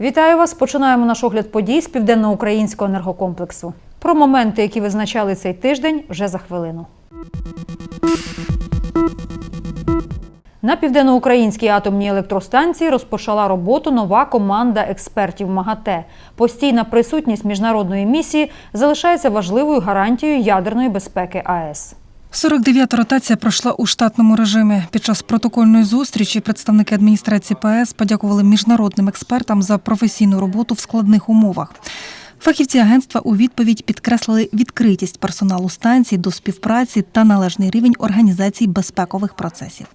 Вітаю вас! Починаємо наш огляд подій з південноукраїнського енергокомплексу. Про моменти, які визначали цей тиждень, вже за хвилину. На південноукраїнській атомній електростанції розпочала роботу нова команда експертів МАГАТЕ. Постійна присутність міжнародної місії залишається важливою гарантією ядерної безпеки АЕС. 49-та ротація пройшла у штатному режимі. Під час протокольної зустрічі представники адміністрації ПАЕС подякували міжнародним експертам за професійну роботу в складних умовах. Фахівці агентства у відповідь підкреслили відкритість персоналу станції до співпраці та належний рівень організації безпекових процесів.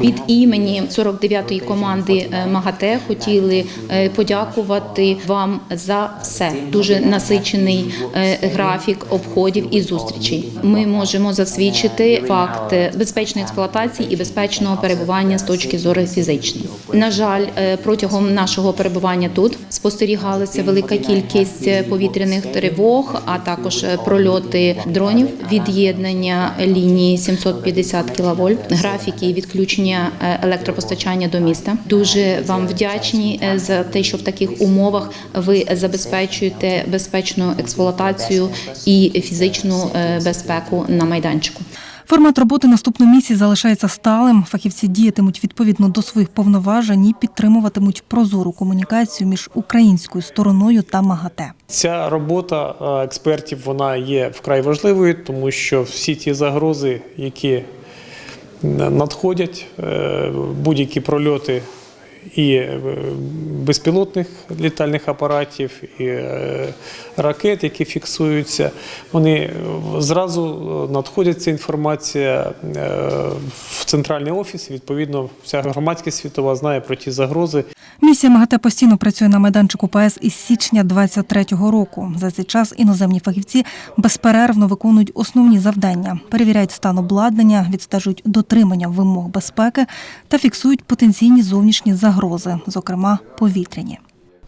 Від імені 49-ї команди е, МАГАТЕ хотіли е, подякувати вам за все. Дуже насичений е, графік обходів і зустрічей. Ми можемо засвідчити факт безпечної експлуатації і безпечного перебування з точки зору фізичної. На жаль, протягом нашого перебування тут спостерігалася велика кількість повітряних тривог, а також прольоти дронів, від'єднання лінії 750 кВт, графіки відключення е, електропостачання до міста. Дуже вам вдячні е, за те, що в таких умовах ви забезпечуєте безпечну експлуатацію і фізичну е, безпеку на майданчику. Формат роботи наступної місії залишається сталим. Фахівці діятимуть відповідно до своїх повноважень і підтримуватимуть прозору комунікацію між українською стороною та МАГАТЕ. Ця робота експертів вона є вкрай важливою, тому що всі ті загрози, які надходять, е, будь-які прольоти і е, безпілотних літальних апаратів, і е, ракет, які фіксуються, вони зразу надходять ця інформація в центральний офіс. Відповідно, вся громадськість світова знає про ті загрози, Місія МАГАТЕ постійно працює на майданчику ПАЕС із січня 23-го року. За цей час іноземні фахівці безперервно виконують основні завдання: перевіряють стан обладнання, відстежують дотримання вимог безпеки та фіксують потенційні зовнішні загрози, зокрема повітряні.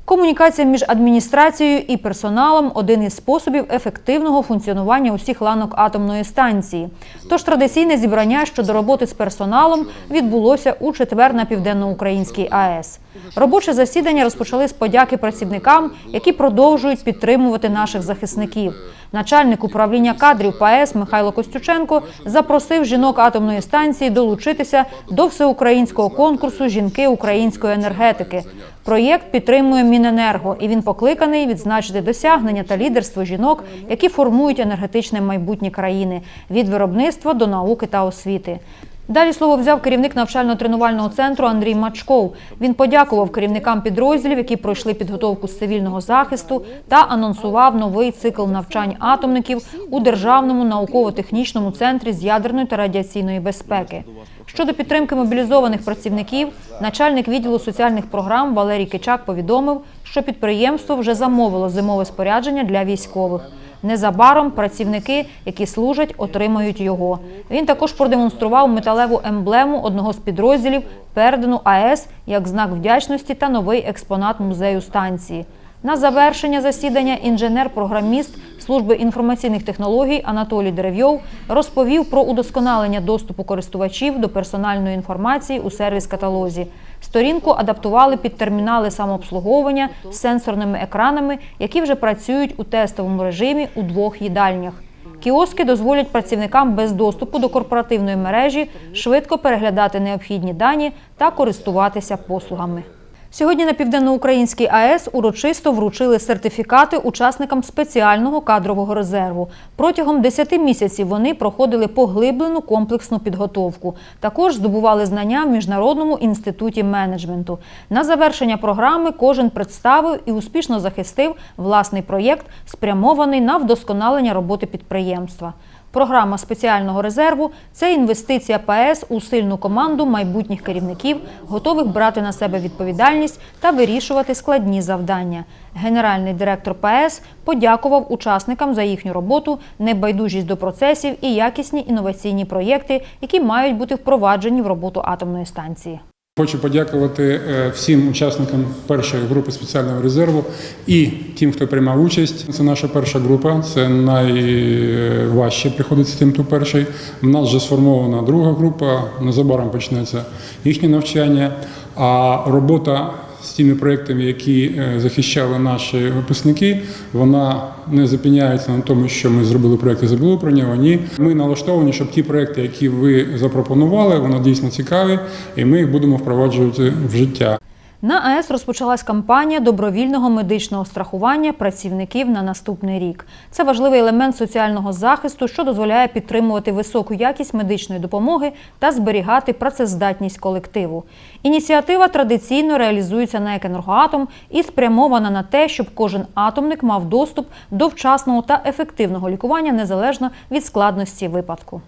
Комунікація між адміністрацією і персоналом один із способів ефективного функціонування усіх ланок атомної станції. Тож традиційне зібрання щодо роботи з персоналом відбулося у четвер на південноукраїнській АЕС. Робоче засідання розпочали з подяки працівникам, які продовжують підтримувати наших захисників. Начальник управління кадрів ПАЕС Михайло Костюченко запросив жінок атомної станції долучитися до всеукраїнського конкурсу Жінки української енергетики. Проєкт підтримує Міненерго, і він покликаний відзначити досягнення та лідерство жінок, які формують енергетичне майбутнє країни від виробництва до науки та освіти. Далі слово взяв керівник навчально-тренувального центру Андрій Мачков. Він подякував керівникам підрозділів, які пройшли підготовку з цивільного захисту, та анонсував новий цикл навчань атомників у державному науково-технічному центрі з ядерної та радіаційної безпеки. Щодо підтримки мобілізованих працівників, начальник відділу соціальних програм Валерій Кичак повідомив, що підприємство вже замовило зимове спорядження для військових. Незабаром працівники, які служать, отримають його. Він також продемонстрував металеву емблему одного з підрозділів, передану АЕС як знак вдячності та новий експонат музею станції. На завершення засідання інженер-програміст служби інформаційних технологій Анатолій Дерев'йов розповів про удосконалення доступу користувачів до персональної інформації у сервіс-каталозі. Сторінку адаптували під термінали самообслуговування з сенсорними екранами, які вже працюють у тестовому режимі у двох їдальнях. Кіоски дозволять працівникам без доступу до корпоративної мережі швидко переглядати необхідні дані та користуватися послугами. Сьогодні на південноукраїнській АЕС урочисто вручили сертифікати учасникам спеціального кадрового резерву. Протягом 10 місяців вони проходили поглиблену комплексну підготовку. Також здобували знання в міжнародному інституті менеджменту. На завершення програми кожен представив і успішно захистив власний проєкт, спрямований на вдосконалення роботи підприємства. Програма спеціального резерву це інвестиція ПАЕС у сильну команду майбутніх керівників, готових брати на себе відповідальність та вирішувати складні завдання. Генеральний директор ПАЕС подякував учасникам за їхню роботу, небайдужість до процесів і якісні інноваційні проєкти, які мають бути впроваджені в роботу атомної станції. Хочу подякувати е, всім учасникам першої групи спеціального резерву і тим, хто приймав участь. Це наша перша група. Це найважче приходиться тим, хто перший. У нас вже сформована друга група. Незабаром почнеться їхнє навчання. А робота з тими проектами, які е, захищали наші випускники, вона не зупиняється на тому, що ми зробили проекти, забули про нього. Ні, ми налаштовані, щоб ті проекти, які ви запропонували, вони дійсно цікаві, і ми їх будемо впроваджувати в життя. На АЕС розпочалась кампанія добровільного медичного страхування працівників на наступний рік. Це важливий елемент соціального захисту, що дозволяє підтримувати високу якість медичної допомоги та зберігати працездатність колективу. Ініціатива традиційно реалізується на «Екенергоатом» і спрямована на те, щоб кожен атомник мав доступ до вчасного та ефективного лікування незалежно від складності випадку.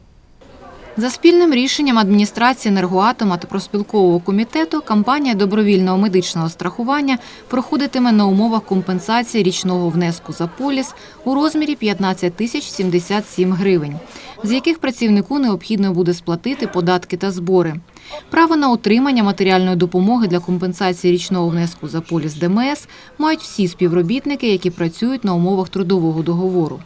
За спільним рішенням адміністрації енергоатома та проспілкового комітету кампанія добровільного медичного страхування проходитиме на умовах компенсації річного внеску за поліс у розмірі 15 тисяч 77 гривень, з яких працівнику необхідно буде сплатити податки та збори. Право на отримання матеріальної допомоги для компенсації річного внеску за поліс ДМС мають всі співробітники, які працюють на умовах трудового договору.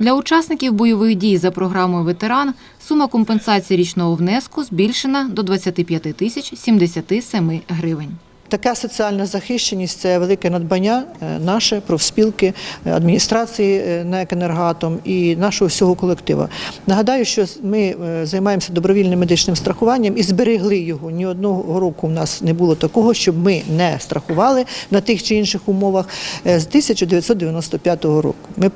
Для учасників бойових дій за програмою «Ветеран» сума компенсації річного внеску збільшена до 25 тисяч 77 гривень. Така соціальна захищеність це велике надбання е, наше, профспілки, е, адміністрації е, НЕК «Енергоатом» і нашого всього колективу. Нагадаю, що ми займаємося добровільним медичним страхуванням і зберегли його. Ні одного року в нас не було такого, щоб ми не страхували на тих чи інших умовах з 1995 року. Ми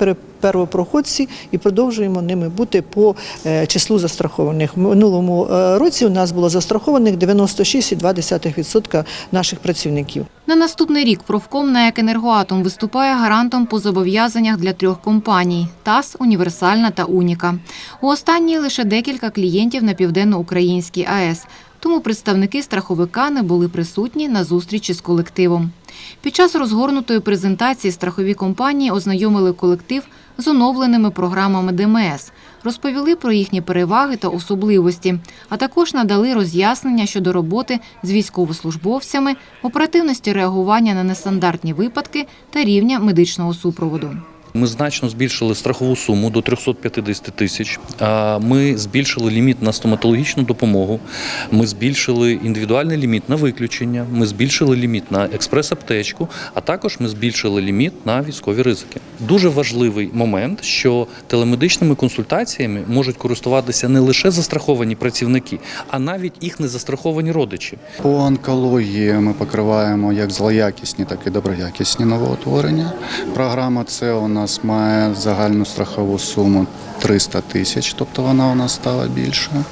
первопроходці і продовжуємо ними бути по е, числу застрахованих. В минулому е, році у нас було застрахованих 96,2% наших працівників. На наступний рік профком на «Енергоатом» виступає гарантом по зобов'язаннях для трьох компаній – ТАС, Універсальна та Уніка. У останній лише декілька клієнтів на Південноукраїнській АЕС, тому представники страховика не були присутні на зустрічі з колективом. Під час розгорнутої презентації страхові компанії ознайомили колектив з оновленими програмами ДМС, розповіли про їхні переваги та особливості, а також надали роз'яснення щодо роботи з військовослужбовцями, оперативності реагування на нестандартні випадки та рівня медичного супроводу. Ми значно збільшили страхову суму до 350 тисяч. Ми збільшили ліміт на стоматологічну допомогу. Ми збільшили індивідуальний ліміт на виключення. Ми збільшили ліміт на експрес-аптечку, а також ми збільшили ліміт на військові ризики. Дуже важливий момент, що телемедичними консультаціями можуть користуватися не лише застраховані працівники, а навіть їх незастраховані родичі. По онкології ми покриваємо як злоякісні, так і доброякісні новоутворення. Програма це у нас має загальну страхову суму 300 тисяч, тобто вона у нас стала більшою.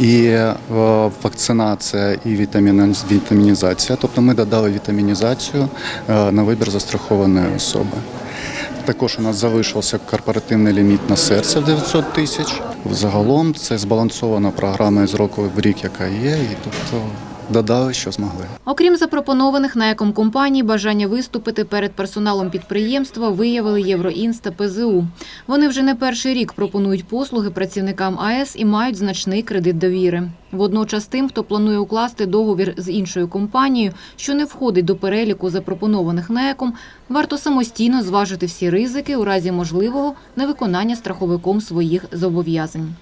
І е, вакцинація і вітамінізація, тобто ми додали вітамінізацію е, на вибір застрахованої особи. Також у нас залишився корпоративний ліміт на серце в 900 тисяч. Взагалом це збалансована програма з року в рік, яка є, і тобто додали, що змогли. Окрім запропонованих на компаній, бажання виступити перед персоналом підприємства виявили Євроінст та ПЗУ. Вони вже не перший рік пропонують послуги працівникам АЕС і мають значний кредит довіри. Водночас тим, хто планує укласти договір з іншою компанією, що не входить до переліку запропонованих НЕКом, варто самостійно зважити всі ризики у разі можливого невиконання страховиком своїх зобов'язань.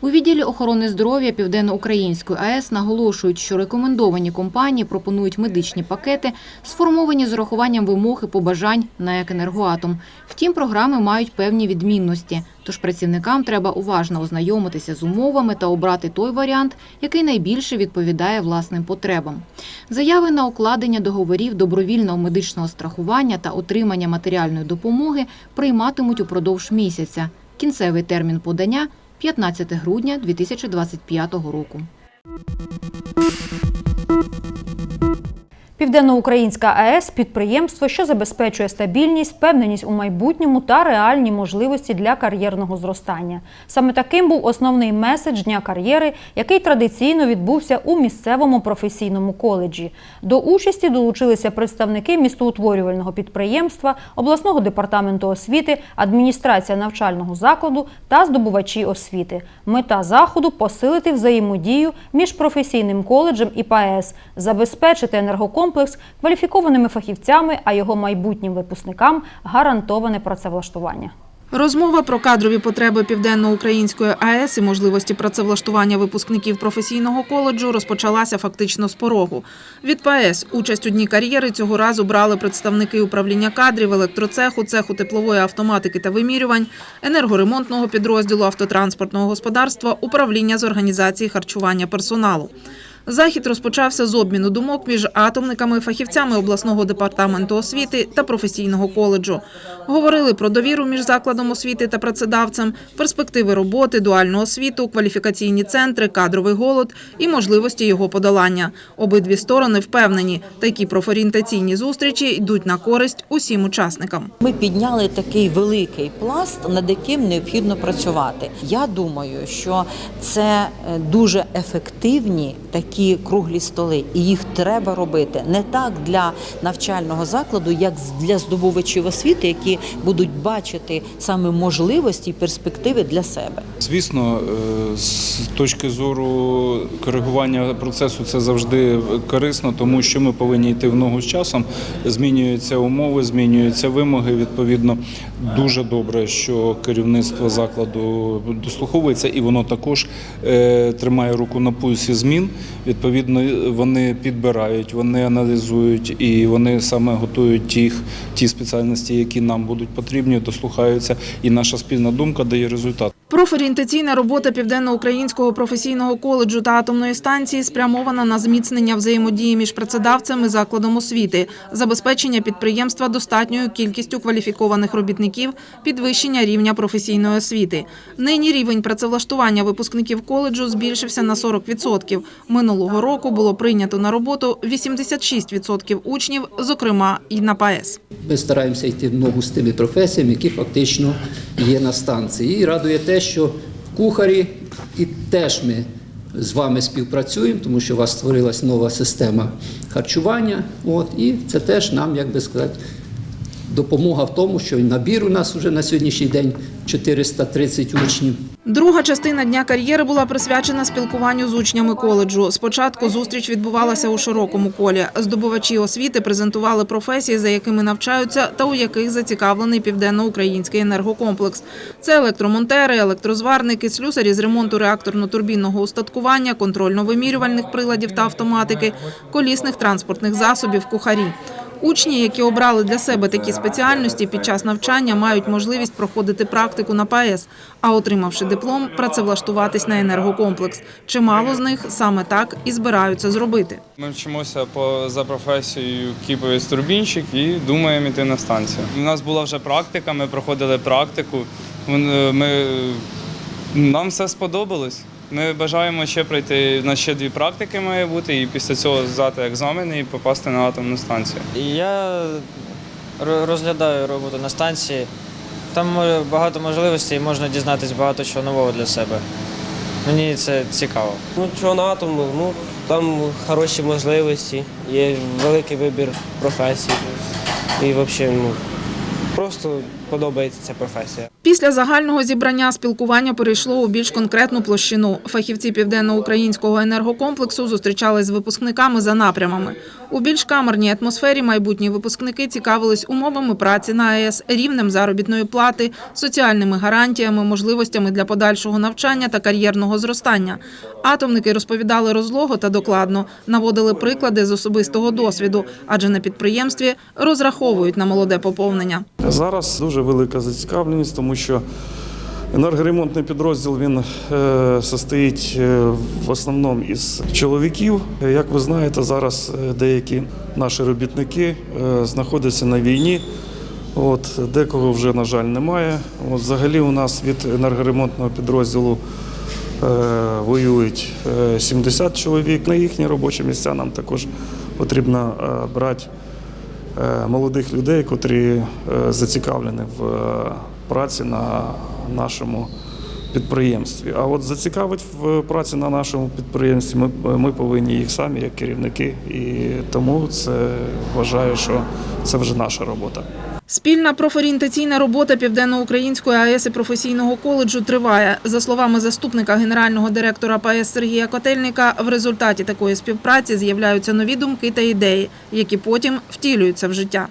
У відділі охорони здоров'я Південно-Української АЕС наголошують, що рекомендовані компанії пропонують медичні пакети, сформовані з урахуванням вимог і побажань на «Енергоатом». Втім, програми мають певні відмінності, тож працівникам треба уважно ознайомитися з умовами та обрати той варіант, який найбільше відповідає власним потребам. Заяви на укладення договорів добровільного медичного страхування та отримання матеріальної допомоги прийматимуть упродовж місяця. Кінцевий термін подання 15 грудня 2025 року. Південноукраїнська АЕС підприємство, що забезпечує стабільність, впевненість у майбутньому та реальні можливості для кар'єрного зростання. Саме таким був основний меседж дня кар'єри, який традиційно відбувся у місцевому професійному коледжі. До участі долучилися представники містоутворювального підприємства, обласного департаменту освіти, адміністрація навчального закладу та здобувачі освіти. Мета заходу посилити взаємодію між професійним коледжем і ПАЕС, забезпечити енергокомплекс кваліфікованими фахівцями, а його майбутнім випускникам гарантоване працевлаштування. Розмова про кадрові потреби Південноукраїнської АЕС і можливості працевлаштування випускників професійного коледжу розпочалася фактично з порогу. Від ПАЕС участь у дні кар'єри цього разу брали представники управління кадрів, електроцеху, цеху теплової автоматики та вимірювань, енергоремонтного підрозділу автотранспортного господарства, управління з організації харчування персоналу. Захід розпочався з обміну думок між атомниками, фахівцями обласного департаменту освіти та професійного коледжу. Говорили про довіру між закладом освіти та працедавцем, перспективи роботи, дуальну освіту, кваліфікаційні центри, кадровий голод і можливості його подолання. Обидві сторони впевнені, такі профорієнтаційні зустрічі йдуть на користь усім учасникам. Ми підняли такий великий пласт, над яким необхідно працювати. Я думаю, що це е, дуже ефективні такі круглі столи, і їх треба робити не так для навчального закладу, як для здобувачів освіти, які будуть бачити саме можливості і перспективи для себе. Звісно, е, з точки зору коригування процесу це завжди корисно, тому що ми повинні йти в ногу з часом. Змінюються умови, змінюються вимоги. Відповідно, дуже добре, що керівництво закладу дослуховується, і воно також е, тримає руку на пульсі змін. Відповідно, вони підбирають, вони аналізують і вони саме готують тих ті спеціальності, які нам будуть потрібні, дослухаються, і наша спільна думка дає результат. Профорієнтаційна робота Південноукраїнського професійного коледжу та атомної станції спрямована на зміцнення взаємодії між працедавцем і закладом освіти, забезпечення підприємства достатньою кількістю кваліфікованих робітників, підвищення рівня професійної освіти. Нині рівень працевлаштування випускників коледжу збільшився на 40%. Минулого року було прийнято на роботу 86% учнів, зокрема і на ПАЕС. Ми стараємося йти в ногу з тими професіями, які фактично є на станції. І радує те, що кухарі і теж ми з вами співпрацюємо, тому що у вас створилась нова система харчування. От, і це теж нам, як би сказати, допомога в тому, що набір у нас вже на сьогоднішній день 430 учнів. Друга частина дня кар'єри була присвячена спілкуванню з учнями коледжу. Спочатку зустріч відбувалася у широкому колі. Здобувачі освіти презентували професії, за якими навчаються, та у яких зацікавлений південноукраїнський енергокомплекс. Це електромонтери, електрозварники, слюсарі з ремонту реакторно-турбінного устаткування, контрольно-вимірювальних приладів та автоматики, колісних транспортних засобів, кухарі. Учні, які обрали для себе такі спеціальності, під час навчання мають можливість проходити практику на ПАЕС, а отримавши диплом, працевлаштуватись на енергокомплекс. Чимало з них саме так і збираються зробити. Ми вчимося по за професією кіповець турбінщик і думаємо йти на станцію. У нас була вже практика, ми проходили практику. Ми, нам все сподобалось. Ми бажаємо ще пройти. У нас ще дві практики має бути, і після цього здати екзамени і попасти на атомну станцію. Я розглядаю роботу на станції. Там е, багато можливостей, можна дізнатися багато чого нового для себе. Мені це цікаво. Ну, чого на атому, ну там хороші можливості, є великий вибір професій. І взагалі, ну, просто подобається ця професія. Після загального зібрання спілкування перейшло у більш конкретну площину. Фахівці південноукраїнського енергокомплексу зустрічались з випускниками за напрямами. У більш камерній атмосфері майбутні випускники цікавились умовами праці на АЕС, рівнем заробітної плати, соціальними гарантіями, можливостями для подальшого навчання та кар'єрного зростання. Атомники розповідали розлого та докладно, наводили приклади з особистого досвіду, адже на підприємстві розраховують на молоде поповнення. Зараз дуже велика зацікавленість, тому що енергоремонтний підрозділ він е, состоїть е, в основному із чоловіків. Як ви знаєте, зараз е, деякі наші робітники знаходяться на війні. От, декого вже, на жаль, немає. От, взагалі у нас від енергоремонтного підрозділу е, воюють е, 70 чоловік. На їхні робочі місця нам також потрібно брати молодих людей, котрі зацікавлені в праці на нашому підприємстві. А от зацікавити в праці на нашому підприємстві ми, ми повинні їх самі, як керівники, і тому це вважаю, що це вже наша робота. Спільна профорієнтаційна робота Південноукраїнської АЕС і професійного коледжу триває. За словами заступника генерального директора ПАЕС Сергія Котельника, в результаті такої співпраці з'являються нові думки та ідеї, які потім втілюються в життя.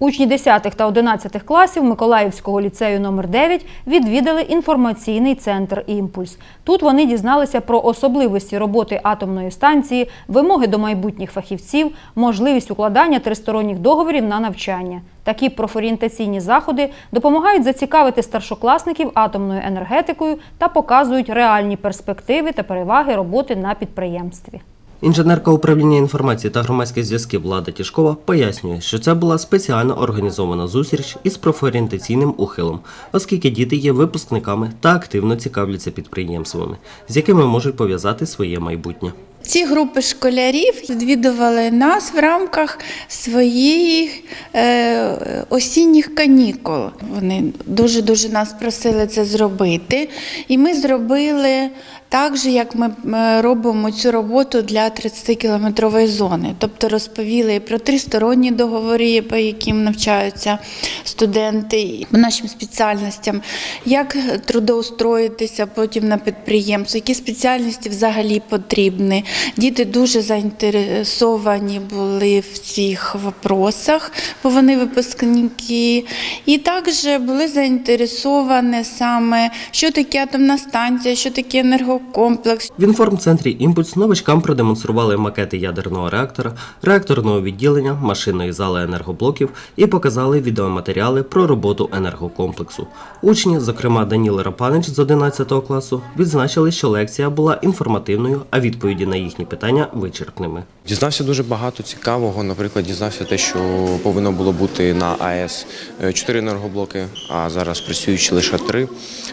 Учні 10 та 11 класів Миколаївського ліцею номер 9 відвідали інформаційний центр Імпульс. Тут вони дізналися про особливості роботи атомної станції, вимоги до майбутніх фахівців, можливість укладання тристоронніх договорів на навчання. Такі профорієнтаційні заходи допомагають зацікавити старшокласників атомною енергетикою та показують реальні перспективи та переваги роботи на підприємстві. Інженерка управління інформації та громадських зв'язків Влада Тішкова пояснює, що це була спеціально організована зустріч із профорієнтаційним ухилом, оскільки діти є випускниками та активно цікавляться підприємствами, з якими можуть пов'язати своє майбутнє. Ці групи школярів відвідували нас в рамках своїх е, осінніх канікул. Вони дуже дуже нас просили це зробити, і ми зробили так же, як ми е, робимо цю роботу для 30-кілометрової зони. Тобто розповіли про тристоронні договори, по яким навчаються студенти по нашим спеціальностям, як трудоустроїтися потім на підприємство, які спеціальності взагалі потрібні. Діти дуже заінтересовані були в цих вопросах, бо вони випускники, і також були заінтересовані саме, що таке атомна станція, що таке енергокомплекс. В інформцентрі Імпульс новачкам продемонстрували макети ядерного реактора, реакторного відділення, машинної зали енергоблоків і показали відеоматеріали про роботу енергокомплексу. Учні, зокрема Даніл Рапанич з 11 класу, відзначили, що лекція була інформативною, а відповіді на їхні питання вичерпними. Дізнався дуже багато цікавого. Наприклад, дізнався те, що повинно було бути на АЕС е, чотири енергоблоки, а зараз працюючи лише три.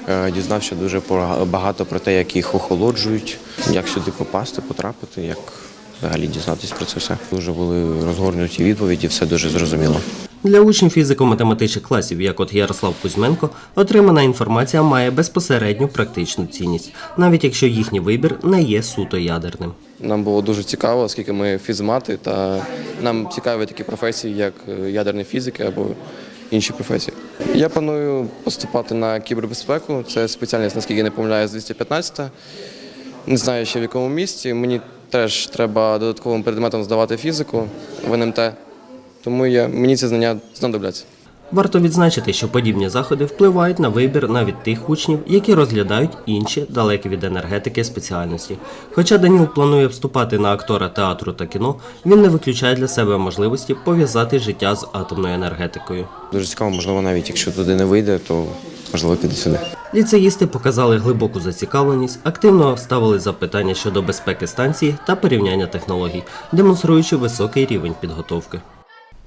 Е, Дізнався дуже багато про те, як їх охолоджують, як сюди попасти, потрапити, як взагалі дізнатися про це все. Дуже були розгорнуті відповіді, все дуже зрозуміло. Для учнів фізико-математичних класів, як от Ярослав Кузьменко, отримана інформація має безпосередню практичну цінність, навіть якщо їхній вибір не є суто ядерним. Нам було дуже цікаво, оскільки ми фізмати, та нам цікаві такі професії, як е, ядерні фізики або інші професії. Я планую поступати на кібербезпеку. Це спеціальність, наскільки я не помиляюсь, 215. Не знаю ще в якому місці. Мені теж треба додатковим предметом здавати фізику в НМТ, тому я, мені ці знання знадобляться. Варто відзначити, що подібні заходи впливають на вибір навіть тих учнів, які розглядають інші далекі від енергетики спеціальності. Хоча Даніл планує вступати на актора театру та кіно, він не виключає для себе можливості пов'язати життя з атомною енергетикою. Дуже цікаво, можливо, навіть якщо туди не вийде, то можливо піде сюди. Ліцеїсти показали глибоку зацікавленість, активно ставили запитання щодо безпеки станції та порівняння технологій, демонструючи високий рівень підготовки.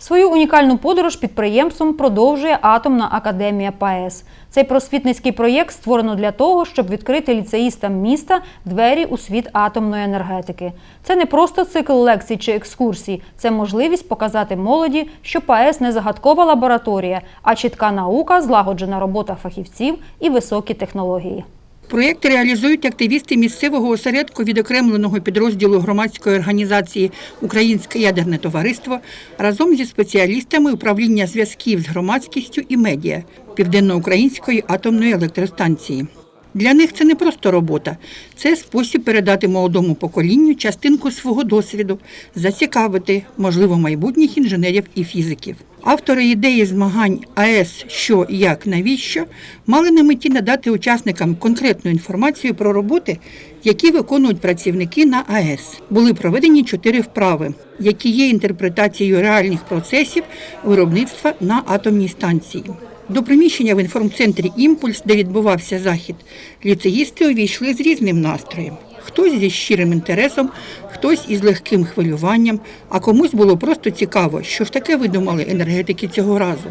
Свою унікальну подорож підприємством продовжує Атомна академія ПАЕС. Цей просвітницький проєкт створено для того, щоб відкрити ліцеїстам міста двері у світ атомної енергетики. Це не просто цикл лекцій чи екскурсій, це можливість показати молоді, що ПАЕС не загадкова лабораторія, а чітка наука, злагоджена робота фахівців і високі технології. Проєкт реалізують активісти місцевого осередку відокремленого підрозділу громадської організації Українське ядерне товариство разом зі спеціалістами управління зв'язків з громадськістю і медіа Південноукраїнської атомної електростанції. Для них це не просто робота, це спосіб передати молодому поколінню частинку свого досвіду, зацікавити, можливо, майбутніх інженерів і фізиків. Автори ідеї змагань АЕС що, як, навіщо мали на меті надати учасникам конкретну інформацію про роботи, які виконують працівники на АЕС. Були проведені чотири вправи, які є інтерпретацією реальних процесів виробництва на атомній станції. До приміщення в інформцентрі Імпульс, де відбувався захід, ліцеїсти увійшли з різним настроєм. Хтось зі щирим інтересом, хтось із легким хвилюванням, а комусь було просто цікаво, що ж таке видумали енергетики цього разу.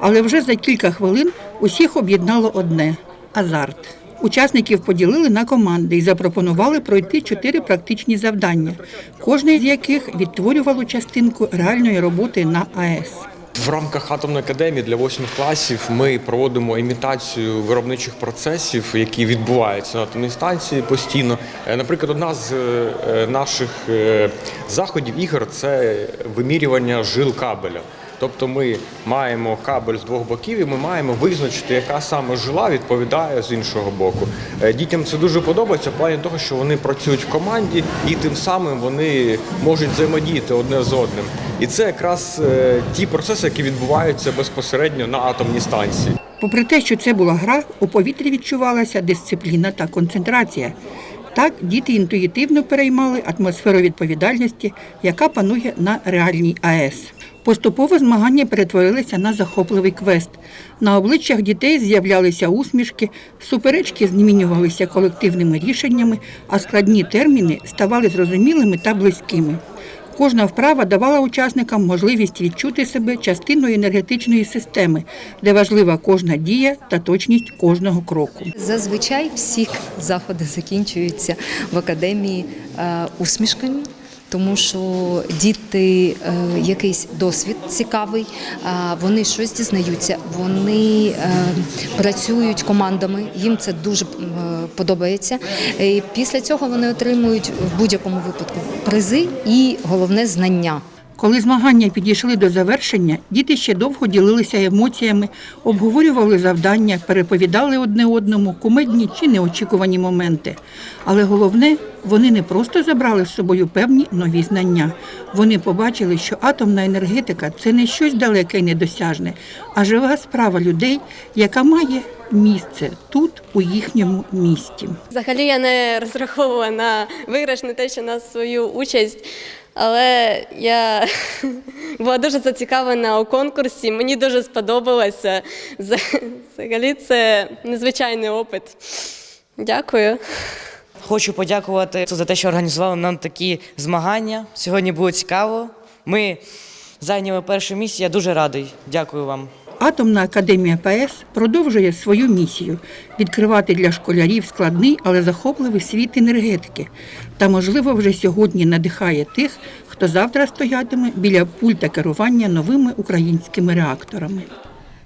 Але вже за кілька хвилин усіх об'єднало одне азарт. Учасників поділили на команди і запропонували пройти чотири практичні завдання, кожне з яких відтворювало частинку реальної роботи на АЕС. В рамках атомної академії для восьмих класів ми проводимо імітацію виробничих процесів, які відбуваються на атомній станції постійно. Е, Наприклад, одна з е, наших е, заходів ігор це вимірювання жил кабеля. Тобто ми маємо кабель з двох боків, і ми маємо визначити, яка саме жила відповідає з іншого боку. Е, Дітям це дуже подобається в плані того, що вони працюють в команді і тим самим вони можуть взаємодіяти одне з одним. І це якраз е, ті процеси, які відбуваються безпосередньо на атомній станції. Попри те, що це була гра, у повітрі відчувалася дисципліна та концентрація. Так діти інтуїтивно переймали атмосферу відповідальності, яка панує на реальній АЕС. Поступово змагання перетворилися на захопливий квест. На обличчях дітей з'являлися усмішки, суперечки змінювалися колективними рішеннями, а складні терміни ставали зрозумілими та близькими. Кожна вправа давала учасникам можливість відчути себе частиною енергетичної системи, де важлива кожна дія та точність кожного кроку. Зазвичай всі заходи закінчуються в академії е, усмішками. Тому що діти е, якийсь досвід цікавий, вони щось дізнаються, вони е, працюють командами, їм це дуже е, подобається. І після цього вони отримують в будь-якому випадку призи і головне знання. Коли змагання підійшли до завершення, діти ще довго ділилися емоціями, обговорювали завдання, переповідали одне одному кумедні чи неочікувані моменти. Але головне, вони не просто забрали з собою певні нові знання. Вони побачили, що атомна енергетика це не щось далеке і недосяжне, а жива справа людей, яка має місце тут, у їхньому місті. Взагалі я не розраховувала на виграш, на те, що на свою участь. Але я була дуже зацікавлена у конкурсі. Мені дуже сподобалося. Взагалі це незвичайний опит. Дякую. Хочу подякувати за те, що організували нам такі змагання. Сьогодні було цікаво. Ми зайняли перше місце. Я дуже радий. Дякую вам. Атомна академія ПАЕС продовжує свою місію відкривати для школярів складний, але захопливий світ енергетики. Та, можливо, вже сьогодні надихає тих, хто завтра стоятиме біля пульта керування новими українськими реакторами.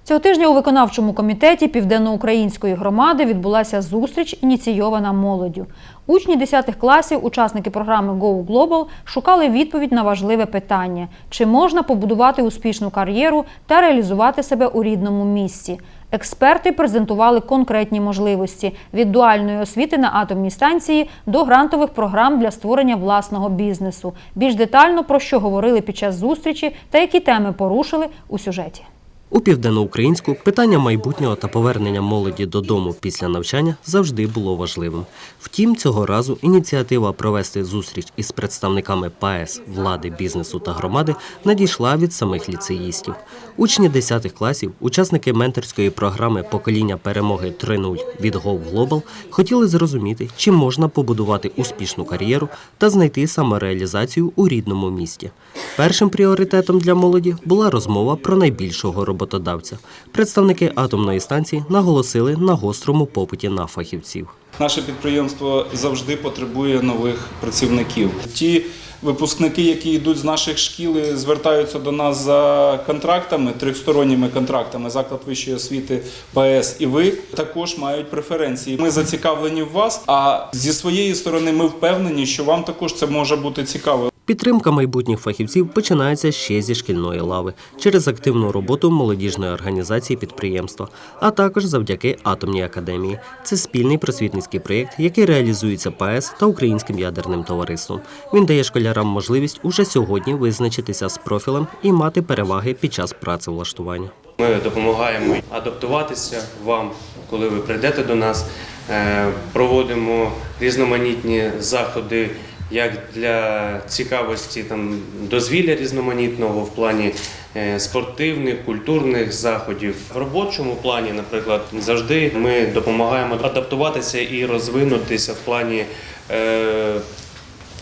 Цього тижня у виконавчому комітеті Південноукраїнської громади відбулася зустріч, ініційована молоддю. Учні 10 класів, учасники програми Go Global, шукали відповідь на важливе питання: чи можна побудувати успішну кар'єру та реалізувати себе у рідному місті. Експерти презентували конкретні можливості від дуальної освіти на атомній станції до грантових програм для створення власного бізнесу. Більш детально про що говорили під час зустрічі та які теми порушили у сюжеті. У південноукраїнську питання майбутнього та повернення молоді додому після навчання завжди було важливим. Втім, цього разу ініціатива провести зустріч із представниками ПАЕС, влади, бізнесу та громади надійшла від самих ліцеїстів. Учні 10 класів, учасники менторської програми Покоління перемоги 3.0 від Go Global хотіли зрозуміти, чи можна побудувати успішну кар'єру та знайти самореалізацію у рідному місті. Першим пріоритетом для молоді була розмова про найбільшого роботодавця. Представники атомної станції наголосили на гострому попиті на фахівців. Наше підприємство завжди потребує нових працівників. Ті випускники, які йдуть з наших шкіл, і звертаються до нас за контрактами, трьохсторонніми контрактами, заклад вищої освіти ПАЕС і ви також мають преференції. Ми зацікавлені в вас. А зі своєї сторони, ми впевнені, що вам також це може бути цікаво. Підтримка майбутніх фахівців починається ще зі шкільної лави через активну роботу молодіжної організації підприємства, а також завдяки атомній академії. Це спільний просвітницький проєкт, який реалізується ПАЕС та Українським ядерним товариством. Він дає школярам можливість уже сьогодні визначитися з профілем і мати переваги під час працевлаштування. Ми допомагаємо адаптуватися вам, коли ви прийдете до нас. Е, Проводимо різноманітні заходи як для цікавості там, дозвілля різноманітного в плані е, спортивних, культурних заходів. В робочому плані, наприклад, завжди ми допомагаємо адаптуватися і розвинутися в плані е,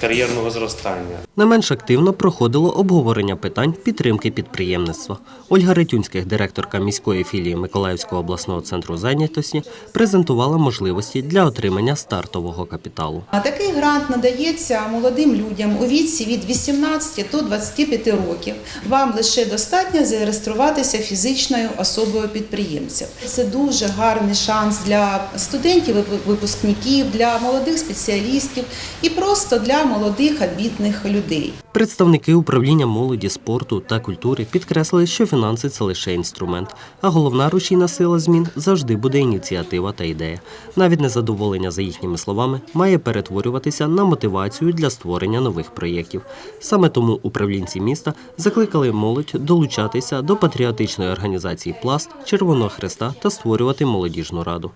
кар'єрного зростання. Не менш активно проходило обговорення питань підтримки підприємництва. Ольга Ретюнських, директорка міської філії Миколаївського обласного центру зайнятості, презентувала можливості для отримання стартового капіталу. Такий грант надається молодим людям у віці від 18 до 25 років. Вам лише достатньо зареєструватися фізичною особою підприємців. Це дуже гарний шанс для студентів, випускників, для молодих спеціалістів і просто для молодих амбітних людей. Представники управління молоді, спорту та культури підкреслили, що фінанси це лише інструмент, а головна рушійна сила змін завжди буде ініціатива та ідея. Навіть незадоволення за їхніми словами має перетворюватися на мотивацію для створення нових проєктів. Саме тому управлінці міста закликали молодь долучатися до патріотичної організації Пласт Червоного Хреста та створювати молодіжну раду.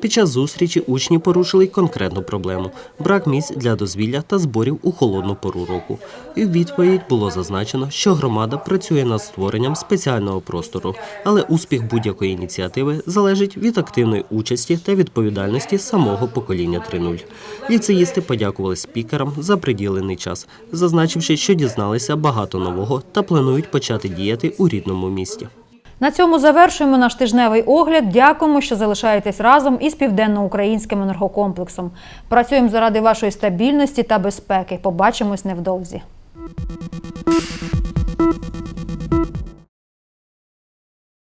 Під час зустрічі учні порушили конкретну проблему брак місць для дозвілля та зборів у холодну пору року. І в відповідь було зазначено, що громада працює над створенням спеціального простору, але успіх будь-якої ініціативи залежить від активної участі та відповідальності самого покоління 3.0. Ліцеїсти подякували спікерам за приділений час, зазначивши, що дізналися багато нового та планують почати діяти у рідному місті. На цьому завершуємо наш тижневий огляд. Дякуємо, що залишаєтесь разом із південноукраїнським енергокомплексом. Працюємо заради вашої стабільності та безпеки. Побачимось невдовзі.